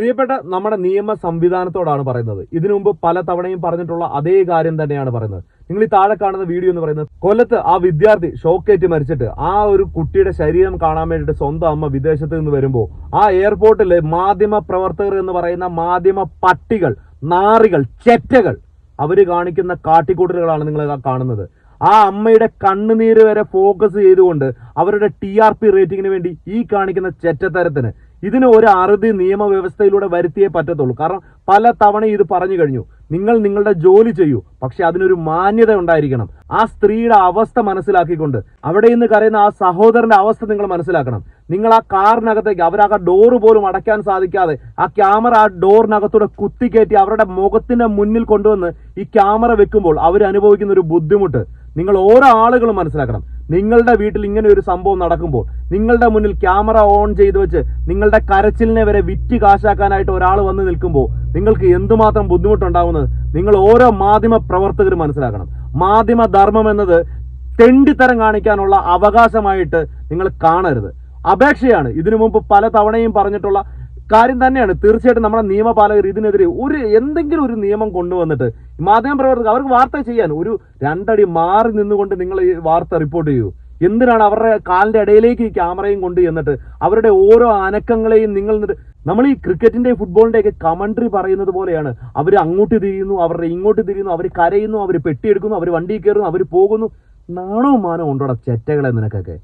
പ്രിയപ്പെട്ട നമ്മുടെ നിയമ സംവിധാനത്തോടാണ് പറയുന്നത്. ഇതിനു മുമ്പ് പല തവണയും പറഞ്ഞിട്ടുള്ള അതേ കാര്യം തന്നെയാണ് പറയുന്നത്. നിങ്ങൾ ഈ താഴെ കാണുന്ന വീഡിയോ എന്ന് പറയുന്നത് കൊല്ലത്ത് ആ വിദ്യാർത്ഥി ഷോക്കേറ്റ് മരിച്ചിട്ട് ആ ഒരു കുട്ടിയുടെ ശരീരം കാണാൻ വേണ്ടിയിട്ട് സ്വന്തം അമ്മ വിദേശത്ത് നിന്ന് വരുമ്പോൾ ആ എയർപോർട്ടിലെ മാധ്യമ പ്രവർത്തകർ എന്ന് പറയുന്ന മാധ്യമ പട്ടികൾ നാറികൾ ചെറ്റകൾ അവർ കാണിക്കുന്ന കാട്ടിക്കൂട്ടലുകളാണ് നിങ്ങൾ കാണുന്നത്. ആ അമ്മയുടെ കണ്ണുനീര് വരെ ഫോക്കസ് ചെയ്തുകൊണ്ട് അവരുടെ ടി ആർ പി റേറ്റിംഗിന് വേണ്ടി ഈ കാണിക്കുന്ന ചെറ്റത്തരത്തിന് ഇതിന് ഒരു അറുതി നിയമവ്യവസ്ഥയിലൂടെ വരുത്തിയേ പറ്റത്തുള്ളൂ. കാരണം പല തവണ ഇത് പറഞ്ഞു കഴിഞ്ഞു. നിങ്ങൾ നിങ്ങളുടെ ജോലി ചെയ്യൂ. പക്ഷെ അതിനൊരു മാന്യത ഉണ്ടായിരിക്കണം. ആ സ്ത്രീയുടെ അവസ്ഥ മനസ്സിലാക്കിക്കൊണ്ട് അവിടെ നിന്ന് കരയുന്ന ആ സഹോദരന്റെ അവസ്ഥ നിങ്ങൾ മനസ്സിലാക്കണം. നിങ്ങൾ ആ കാറിനകത്തേക്ക് അവർ ആ ഡോറ് പോലും അടയ്ക്കാൻ സാധിക്കാതെ ആ ക്യാമറ ആ ഡോറിനകത്തൂടെ കുത്തിക്കയറ്റി അവരുടെ മുഖത്തിന്റെ മുന്നിൽ കൊണ്ടുവന്ന് ഈ ക്യാമറ വെക്കുമ്പോൾ അവർ അനുഭവിക്കുന്ന ഒരു ബുദ്ധിമുട്ട്. നിങ്ങൾ ഓരോ ആളുകളും മനസ്സിലാക്കണം. നിങ്ങളുടെ വീട്ടിൽ ഇങ്ങനെ ഒരു സംഭവം നടക്കുമ്പോൾ നിങ്ങളുടെ മുന്നിൽ ക്യാമറ ഓൺ ചെയ്ത് വെച്ച് നിങ്ങളുടെ കരച്ചിലിനെ വരെ വിറ്റ് കാശാക്കാനായിട്ട് ഒരാൾ വന്ന് നിൽക്കുമ്പോൾ നിങ്ങൾക്ക് എന്തുമാത്രം ബുദ്ധിമുട്ടുണ്ടാവുന്നത്? നിങ്ങൾ ഓരോ മാധ്യമ പ്രവർത്തകരും മനസ്സിലാക്കണം. മാധ്യമ ധർമ്മം എന്നത് തെണ്ടിത്തരം കാണിക്കാനുള്ള അവകാശമായിട്ട് നിങ്ങൾ കാണരുത്. അപേക്ഷയാണ്. ഇതിനു മുമ്പ് പല തവണയും പറഞ്ഞിട്ടുള്ള കാര്യം തന്നെയാണ്. തീർച്ചയായിട്ടും നമ്മുടെ നിയമപാലകർ ഇതിനെതിരെ ഒരു എന്തെങ്കിലും ഒരു നിയമം കൊണ്ടുവന്നിട്ട് മാധ്യമ പ്രവർത്തകർ അവർക്ക് വാർത്ത ചെയ്യാൻ ഒരു രണ്ടടി മാറി നിന്നുകൊണ്ട് നിങ്ങൾ ഈ വാർത്ത റിപ്പോർട്ട് ചെയ്യൂ. എന്തിനാണ് അവരുടെ കാലിന്റെ ഇടയിലേക്ക് ഈ ക്യാമറയും കൊണ്ട് എന്നിട്ട് അവരുടെ ഓരോ അനക്കങ്ങളെയും നിങ്ങൾ നമ്മൾ ഈ ക്രിക്കറ്റിന്റെ ഫുട്ബോളിന്റെ ഒക്കെ കമന്ററി പറയുന്നത് പോലെയാണ്. അവർ അങ്ങോട്ട് തിരിയുന്നു അവരുടെ ഇങ്ങോട്ട് തിരിയുന്നു അവർ കരയുന്നു അവർ പെട്ടിയെടുക്കുന്നു അവർ വണ്ടിയിൽ കയറുന്നു അവർ പോകുന്നു. നാണവും മാനവും ഉണ്ടോടാ ചെറ്റകളെ നിനക്കൊക്കെ?